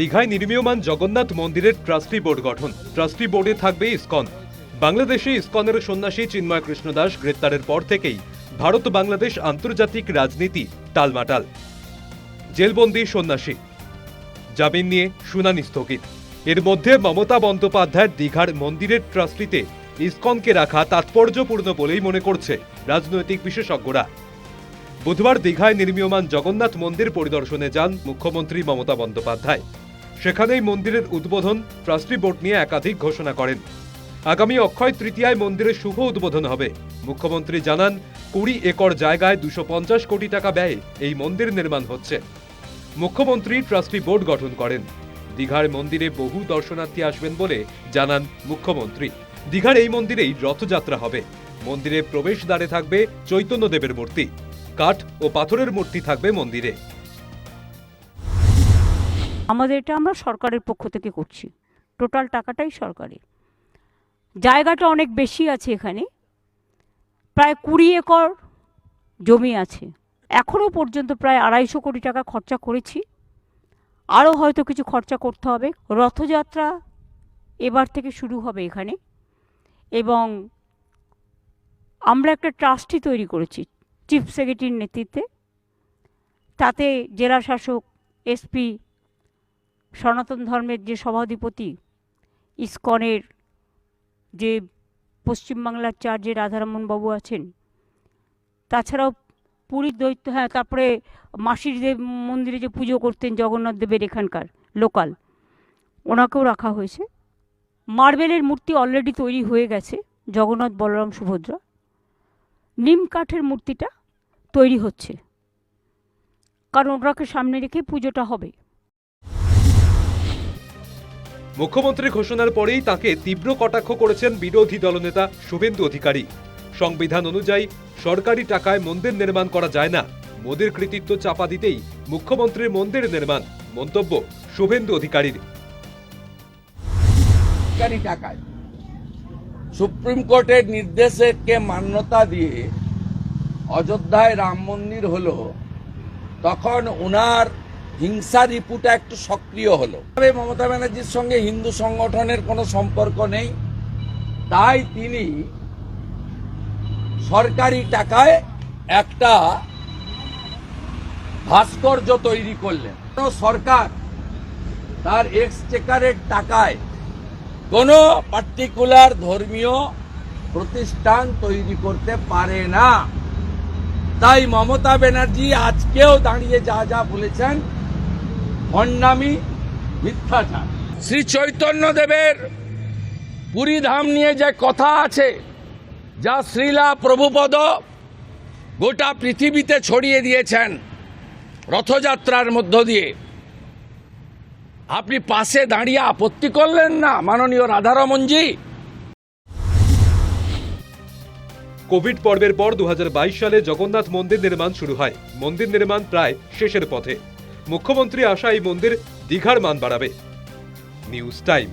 দীঘায় নির্মীয়মান জগন্নাথ মন্দিরের trustee board গঠন। ট্রাস্টি বোর্ডে থাকবে ইসকন। বাংলাদেশে ইসকনের সন্ন্যাসী চিন্ময় কৃষ্ণ দাস গ্রেপ্তারের পর থেকেই ভারত বাংলাদেশ আন্তর্জাতিক রাজনীতি টালমাটাল। জেলবন্দি সন্ন্যাসী। জামিন নিয়ে শুনানি স্থগিত। এর মধ্যে মমতা বন্দ্যোপাধ্যায়ের দীঘার মন্দিরের ট্রাস্টিতে ইসকনকে রাখা তাৎপর্যপূর্ণ বলেই মনে করছে রাজনৈতিক বিশেষজ্ঞরা। বুধবার দীঘায় নির্মীয়মান জগন্নাথ মন্দির পরিদর্শনে যান মুখ্যমন্ত্রী মমতা বন্দ্যোপাধ্যায়। সেখানেই মন্দিরের উদ্বোধন ট্রাস্টি বোর্ড নিয়ে একাধিক ঘোষণা করেন। আগামী অক্ষয় তৃতীয়ায় মন্দিরের শুভ উদ্বোধন হবে। মুখ্যমন্ত্রী জানান, কুড়ি একর জায়গায় দুশো পঞ্চাশ কোটি টাকা ব্যয়ে এই মন্দির নির্মাণ হচ্ছে। মুখ্যমন্ত্রী ট্রাস্টি বোর্ড গঠন করেন। দীঘার মন্দিরে বহু দর্শনার্থী আসবেন বলে জানান মুখ্যমন্ত্রী। দীঘার এই মন্দিরেই রথযাত্রা হবে। মন্দিরে প্রবেশদ্বারে থাকবে চৈতন্যদেবের মূর্তি। কাঠ ও পাথরের মূর্তি থাকবে মন্দিরে। আমাদের এটা আমরা সরকারের পক্ষ থেকে করছি। টোটাল টাকাটাই সরকারের জায়গাটা অনেক বেশি আছে এখানে। প্রায় কুড়ি একর জমি আছে। এখনও পর্যন্ত প্রায় আড়াইশো কোটি টাকা খরচা করেছি। আরও হয়তো কিছু খরচা করতে হবে। রথযাত্রা এবার থেকে শুরু হবে এখানে। এবং আমরা একটা ট্রাস্টি তৈরি করেছি চিফ সেক্রেটারির নেতৃত্বে। তাতে জেলা শাসক, এসপি সনাতন ধর্মের যে সভাধিপতি, ইসকনের যে পশ্চিমবাংলার রাধারমন বাবু আছেন, তাছাড়াও পুরীর দৈত্য হ্যাঁ তারপরে মাসির দেব মন্দিরে যে পুজো করতেন জগন্নাথ দেবের এখানকার লোকাল, ওনাকেও রাখা হয়েছে। মার্বেলের মূর্তি অলরেডি তৈরি হয়ে গেছে, জগন্নাথ বলরাম সুভদ্রা। নিম কাঠের মূর্তিটা তৈরি হচ্ছে। কারণ ওনাকে সামনে রেখে পুজোটা হবে। মুখ্যমন্ত্রীর ঘোষণার পরেই তাকে তীব্র কটাক্ষ করেছেন বিরোধী দলনেতা শুভেন্দু অধিকারী। সংবিধান অনুযায়ী সরকারি টাকায় মন্দির নির্মাণ করা যায় না। মোদীর কৃতিত্ব চাপা দিতেই মুখ্যমন্ত্রীর মন্দির নির্মাণ, মন্তব্য শুভেন্দু অধিকারীর। টাকায়। সুপ্রিম কোর্টের নির্দেশকে মান্যতা দিয়ে অযোধ্যায় রাম মন্দির হলো, তখন ওনার হিংসা রিপুটা একটু সক্রিয় হলো। তবে মমতা ব্যানার্জির সঙ্গে হিন্দু সংগঠনের কোনো সম্পর্ক নেই। তাই তিনি সরকারি টাকায় একটা ভাস্কর্য তৈরি করলেন। সরকার তার এক্সচেকারের টাকায় কোনো পার্টিকুলার ধর্মীয় প্রতিষ্ঠান তৈরি করতে পারে না। তাই মমতা ব্যানার্জি আজকেও দাঁড়িয়ে যা যা বলেছেন ভণ্ডামি মিথ্যাচার। শ্রী চৈতন্য দেবের পুরী ধাম নিয়ে যে কথা আছে যা শ্রীলা প্রভুপদ গোটা পৃথিবীতে ছড়িয়ে দিয়েছেন রথযাত্রার মধ্য দিয়ে। আপনি পাশে দাঁড়িয়ে আপত্তি করলেন না মাননীয় রাধারমনজি কোভিড পর্বের পর দু হাজার বাইশ সালে জগন্নাথ মন্দির নির্মাণ শুরু হয়। মন্দির নির্মাণ প্রায় শেষের পথে। মুখ্যমন্ত্রী আশা এই মন্দির দীঘার মান বাড়াবে। News time.